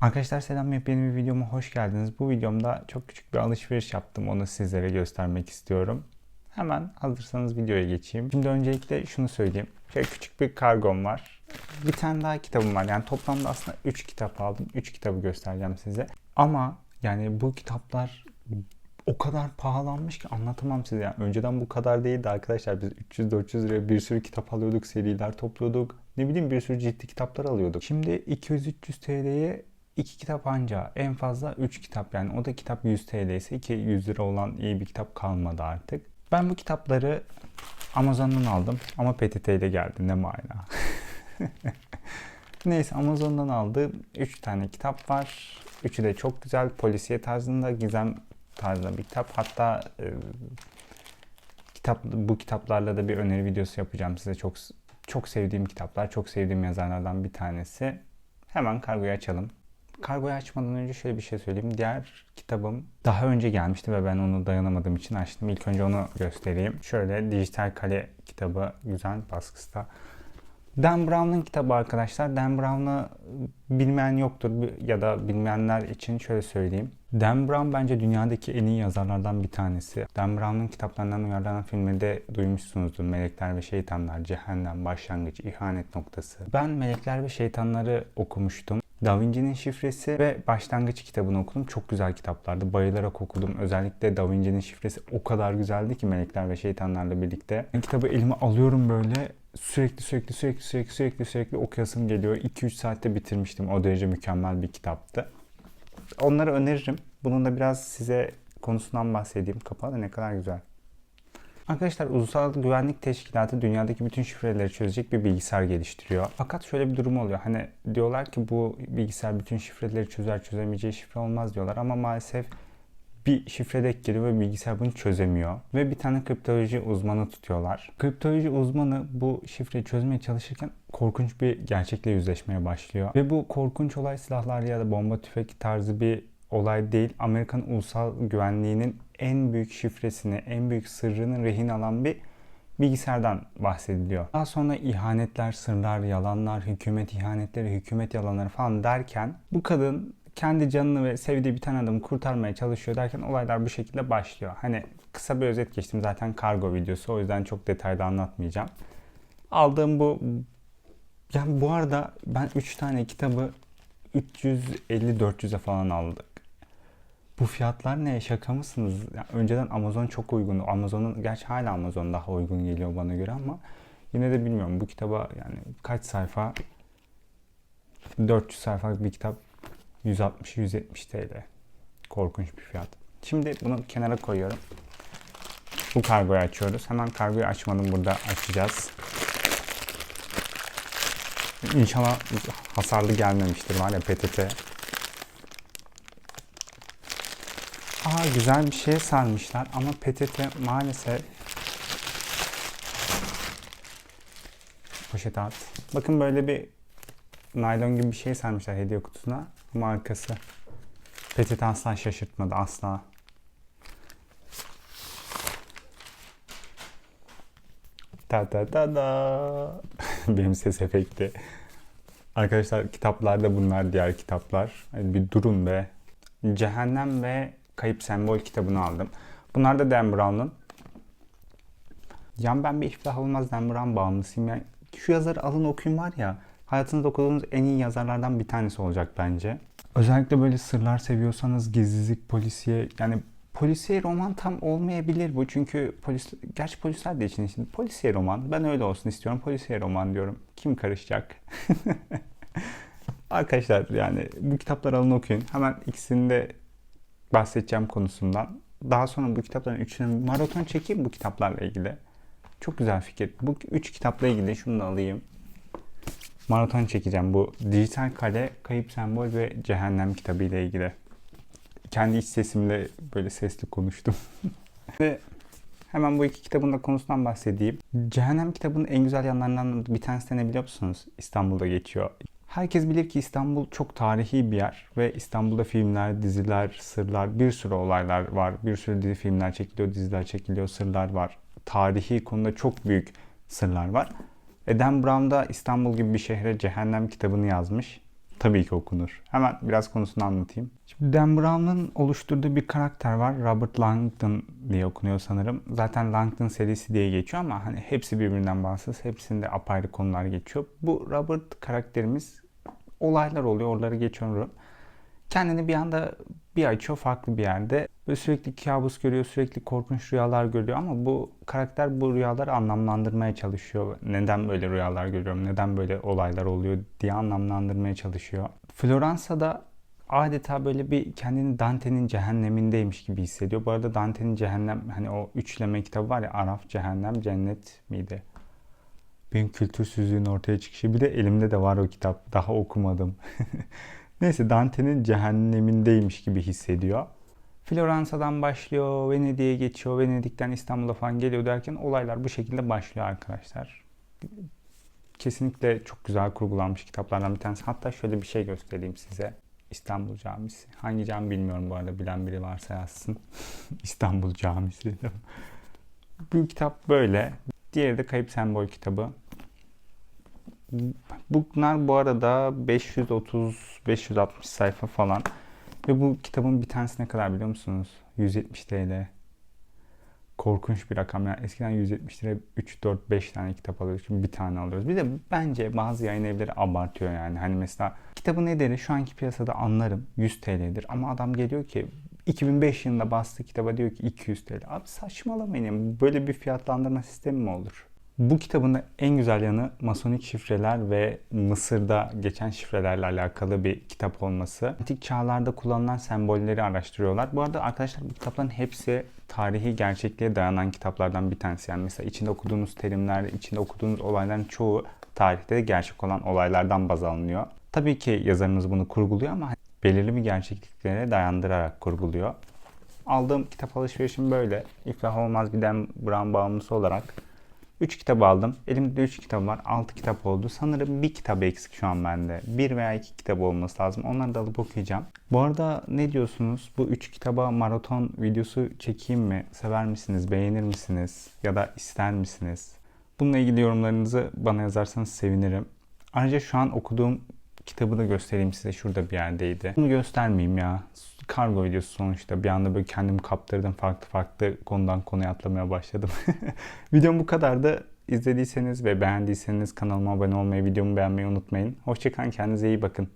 Arkadaşlar selam yepyeni bir videoma hoş geldiniz. Bu videomda çok küçük bir alışveriş yaptım. Onu sizlere göstermek istiyorum. Hemen hazırsanız videoya geçeyim. Şimdi öncelikle şunu söyleyeyim. Şöyle küçük bir kargom var. Bir tane daha kitabım var. Yani toplamda aslında 3 kitap aldım. 3 kitabı göstereceğim size. Ama yani bu kitaplar o kadar pahalanmış ki anlatamam size. Yani önceden bu kadar değildi arkadaşlar. Biz 300-400 liraya bir sürü kitap alıyorduk, seriler topluyorduk. Ne bileyim bir sürü ciddi kitaplar alıyorduk. Şimdi 200-300 TL'ye 2 kitap anca en fazla 3 kitap yani o da kitap 100 TL ise ki 100 lira olan iyi bir kitap kalmadı artık. Ben bu kitapları Amazon'dan aldım ama PTT ile geldi ne mana. Neyse Amazon'dan aldığım 3 tane kitap var. Üçü de çok güzel polisiye tarzında gizem tarzında bir kitap. Hatta e, kitap bu kitaplarla da bir öneri videosu yapacağım size. Çok çok sevdiğim kitaplar, çok sevdiğim yazarlardan bir tanesi. Hemen kargoyu açalım. Kargoyu açmadan önce şöyle bir şey söyleyeyim. Diğer kitabım daha önce gelmişti ve ben onu dayanamadığım için açtım. İlk önce onu göstereyim. Şöyle Dijital Kale kitabı güzel baskısta. Dan Brown'un kitabı arkadaşlar. Dan Brown'u bilmeyen yoktur ya da bilmeyenler için şöyle söyleyeyim. Dan Brown bence dünyadaki en iyi yazarlardan bir tanesi. Dan Brown'un kitaplarından uyarlanan filmi de duymuşsunuzdur. Melekler ve Şeytanlar, Cehennem, Başlangıç, İhanet Noktası. Ben Melekler ve Şeytanları okumuştum. Da Vinci'nin şifresi ve başlangıç kitabını okudum. Çok güzel kitaplardı. Bayılarak okudum. Özellikle Da Vinci'nin şifresi o kadar güzeldi ki Melekler ve Şeytanlarla birlikte. Ben kitabı elime alıyorum böyle sürekli sürekli sürekli sürekli sürekli sürekli okuyasım geliyor. 2-3 saatte bitirmiştim. O derece mükemmel bir kitaptı. Onları öneririm. Bunun da biraz size konusundan bahsedeyim. Kapağı da ne kadar güzel. Arkadaşlar Ulusal Güvenlik Teşkilatı dünyadaki bütün şifreleri çözecek bir bilgisayar geliştiriyor. Fakat şöyle bir durum oluyor. Hani diyorlar ki bu bilgisayar bütün şifreleri çözer çözemeyeceği şifre olmaz diyorlar ama maalesef bir şifre denk geliyor ve bilgisayar bunu çözemiyor. Ve bir tane kriptoloji uzmanı tutuyorlar. Kriptoloji uzmanı bu şifreyi çözmeye çalışırken korkunç bir gerçekle yüzleşmeye başlıyor. Ve bu korkunç olay silahlar ya da bomba tüfek tarzı bir olay değil. Amerikan ulusal güvenliğinin en büyük şifresini, en büyük sırrını rehin alan bir bilgisayardan bahsediliyor. Daha sonra ihanetler, sırlar, yalanlar, hükümet ihanetleri, hükümet yalanları falan derken bu kadın kendi canını ve sevdiği bir tane adamı kurtarmaya çalışıyor derken olaylar bu şekilde başlıyor. Hani kısa bir özet geçtim zaten kargo videosu o yüzden çok detaylı anlatmayacağım. Aldığım bu yani bu arada ben 3 tane kitabı 350-400'e falan aldık. Bu fiyatlar ne? Şaka mısınız? Yani önceden Amazon çok uygundu. Amazon'un gerçi hala Amazon daha uygun geliyor bana göre ama yine de bilmiyorum. Bu kitaba yani kaç sayfa? 400 sayfalık bir kitap 160-170 TL. Korkunç bir fiyat. Şimdi bunu kenara koyuyorum. Bu kargoyu açıyoruz. Hemen kargoyu açmadım burada açacağız. İnşallah hasarlı gelmemiştir var ya PTT. Aa güzel bir şey sarmışlar ama PTT maalesef poşet at. Bakın böyle bir naylon gibi bir şey sarmışlar hediye kutusuna. Markası. PTT asla şaşırtmadı asla. Ta ta ta da. Benim ses efekti. Arkadaşlar kitaplarda bunlar diğer kitaplar. Hadi bir durun be. Cehennem ve Kayıp Sembol kitabını aldım. Bunlar da Dan Brown'un. Yani ben bir iflah olmaz Dan Brown bağımlısıyım. Yani şu yazarı alın okuyun var ya. Hayatınızda okuduğunuz en iyi yazarlardan bir tanesi olacak bence. Özellikle böyle sırlar seviyorsanız gizlilik, polisiye yani polisiye roman tam olmayabilir bu. Çünkü polis, gerçi polisler de için için polisiye roman. Ben öyle olsun istiyorum. Polisiye roman diyorum. Kim karışacak? Arkadaşlar yani bu kitapları alın okuyun. Hemen ikisini de bahsedeceğim konusundan. Daha sonra bu kitapların üçüne maraton çekeyim bu kitaplarla ilgili. Çok güzel fikir. Bu üç kitapla ilgili şunu da alayım. Maraton çekeceğim bu Dijital Kale, Kayıp Sembol ve Cehennem kitabı ile ilgili. Kendi iç sesimle böyle sesli konuştum. ve hemen bu iki kitabın da konusundan bahsedeyim. Cehennem kitabının en güzel yanlarından bir tanesi ne biliyor musunuz? İstanbul'da geçiyor. Herkes bilir ki İstanbul çok tarihi bir yer ve İstanbul'da filmler, diziler, sırlar, bir sürü olaylar var. Bir sürü dizi filmler çekiliyor, diziler çekiliyor, sırlar var. Tarihi konuda çok büyük sırlar var. Eden Brown da İstanbul gibi bir şehre Cehennem kitabını yazmış. Tabii ki okunur. Hemen biraz konusunu anlatayım. Şimdi Dan Brown'un oluşturduğu bir karakter var. Robert Langdon diye okunuyor sanırım. Zaten Langdon serisi diye geçiyor ama hani hepsi birbirinden bağımsız. Hepsinde apayrı konular geçiyor. Bu Robert karakterimiz olaylar oluyor. Oraları geçiyorum. Kendini bir anda bir açıyor farklı bir yerde. Böyle sürekli kabus görüyor, sürekli korkunç rüyalar görüyor ama bu karakter bu rüyaları anlamlandırmaya çalışıyor. Neden böyle rüyalar görüyorum, neden böyle olaylar oluyor diye anlamlandırmaya çalışıyor. Floransa'da adeta böyle bir kendini Dante'nin cehennemindeymiş gibi hissediyor. Bu arada Dante'nin cehennem hani o üçleme kitabı var ya Araf, Cehennem, Cennet miydi? Benim kültürsüzlüğün ortaya çıkışı. Bir de elimde de var o kitap. Daha okumadım. Neyse Dante'nin cehennemindeymiş gibi hissediyor. Floransa'dan başlıyor, Venedik'e geçiyor, Venedik'ten İstanbul'a falan geliyor derken olaylar bu şekilde başlıyor arkadaşlar. Kesinlikle çok güzel kurgulanmış kitaplardan bir tanesi. Hatta şöyle bir şey göstereyim size. İstanbul Camisi. Hangi cami bilmiyorum bu arada. Bilen biri varsa yazsın. İstanbul Camisi. bu kitap böyle. Diğeri de Kayıp Sembol kitabı. Bunlar bu arada 530-560 sayfa falan. Ve bu kitabın bir tanesi ne kadar biliyor musunuz? 170 TL. Korkunç bir rakam. Yani eskiden 170 lira 3, 4, 5 tane kitap alıyorduk. Şimdi bir tane alıyoruz. Bir de bence bazı yayın evleri abartıyor yani. Hani mesela kitabın ederi şu anki piyasada anlarım 100 TL'dir. Ama adam geliyor ki 2005 yılında bastığı kitaba diyor ki 200 TL. Abi saçmalamayın. Böyle bir fiyatlandırma sistemi mi olur? Bu kitabın en güzel yanı masonik şifreler ve Mısır'da geçen şifrelerle alakalı bir kitap olması. Antik çağlarda kullanılan sembolleri araştırıyorlar. Bu arada arkadaşlar bu kitapların hepsi tarihi gerçekliğe dayanan kitaplardan bir tanesi. Yani mesela içinde okuduğunuz terimler, içinde okuduğunuz olayların çoğu tarihte gerçek olan olaylardan baz alınıyor. Tabii ki yazarımız bunu kurguluyor ama belirli bir gerçekliklere dayandırarak kurguluyor. Aldığım kitap alışverişim böyle. İflah olmaz bir Dan Brown bağımlısı olarak 3 kitap aldım. Elimde 3 kitap var. 6 kitap oldu. Sanırım bir kitap eksik şu an bende. 1 veya 2 kitap olması lazım. Onları da alıp okuyacağım. Bu arada ne diyorsunuz? Bu 3 kitaba maraton videosu çekeyim mi? Sever misiniz? Beğenir misiniz? Ya da ister misiniz? Bununla ilgili yorumlarınızı bana yazarsanız sevinirim. Ayrıca şu an okuduğum kitabı da göstereyim size. Şurada bir yerdeydi. Bunu göstermeyeyim ya kargo videosu sonuçta. Bir anda böyle kendimi kaptırdım. Farklı farklı konudan konuya atlamaya başladım. Videom bu kadardı. İzlediyseniz ve beğendiyseniz kanalıma abone olmayı, videomu beğenmeyi unutmayın. Hoşçakalın, kendinize iyi bakın.